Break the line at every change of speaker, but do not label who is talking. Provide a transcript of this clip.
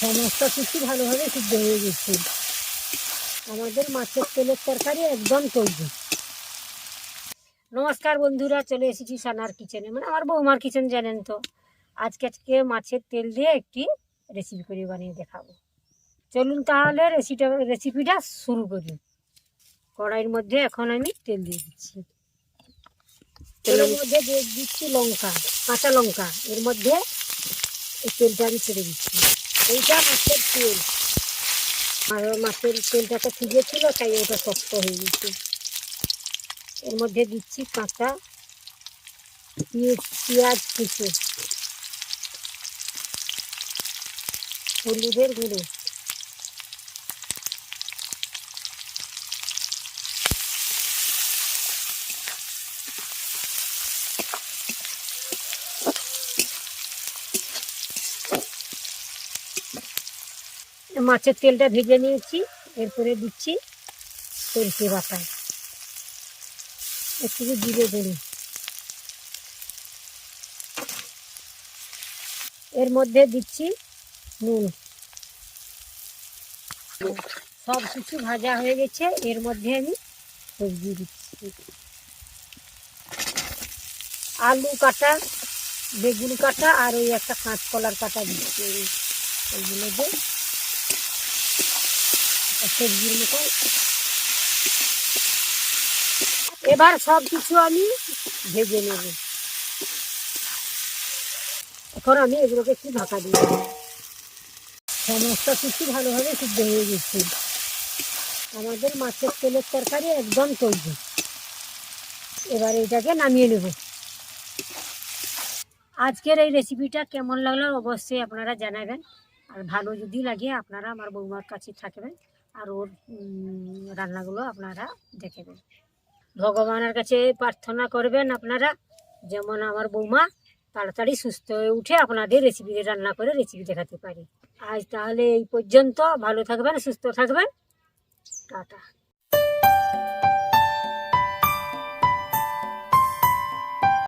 সমস্ত কিছু ভালোভাবে সিদ্ধ হয়ে গেছে। আমাদের মাছের তেলের তরকারি একদম তৈরি। নমস্কার বন্ধুরা, চলে এসেছি সানার কিচেনে। মানে আমার বৌমার কিচেন, জানেন তো? আজকে আজকে মাছের তেল দিয়ে একটি রেসিপি করে বানিয়ে দেখাবো। চলুন তাহলে রেসিপিটা রেসিপিটা শুরু করি। কড়াইয়ের মধ্যে এখন আমি তেল দিয়ে দিচ্ছি। তেলের মধ্যে দিয়ে দিচ্ছি লঙ্কা, কাঁচা লঙ্কা। এর মধ্যে এই তেলটা আমি ছেড়ে দিচ্ছি। এইটা মাছের তেল আর মাছের তেলটা তো ভিজে ছিল তাই ওটা শক্ত হয়ে গেছে। এর মধ্যে দিচ্ছি কাঁচা পেঁয়াজ কিছু হলুদের গুঁড়ো। মাছের তেলটা ভেজে নিয়েছি, এরপরে দিচ্ছি সরষে বাটা। একটু জিরে গুঁড়ো। এর মধ্যে দিচ্ছি নুন। সব কিছু ভাজা হয়ে গেছে, এর মধ্যে আমি সবজি দিচ্ছি। আলু কাটা, বেগুন কাটা আর ওই একটা কাঁচকলার কাটা দিচ্ছি। এইগুলো দিয়ে এবার সব কিছু আমি ভেজে নেব। এখন আমি এগুলোকে একটু ঢাকা দিয়ে। সমস্ত কিছু ভালোভাবে সিদ্ধ হয়ে গেছে। আমাদের মাছের তেলের তরকারি একদম তৈরি। এবার এটাকে নামিয়ে নেব। আজকের এই রেসিপিটা কেমন লাগল অবশ্যই আপনারা জানাবেন। আর ভালো যদি লাগে আপনারা আমার বৌমার কাছে থাকবেন। আর ওর রান্নাগুলো আপনারা দেখেবেন ভগবানের কাছে প্রার্থনা করবেন আপনারা, যেমন আমার বৌমা তাড়াতাড়ি সুস্থ হয়ে উঠে আপনাদের রেসিপি রান্না করে রেসিপি দেখাতে পারি। আজ তাহলে এই পর্যন্ত, ভালো থাকবেন, সুস্থ থাকবেন। টাটা।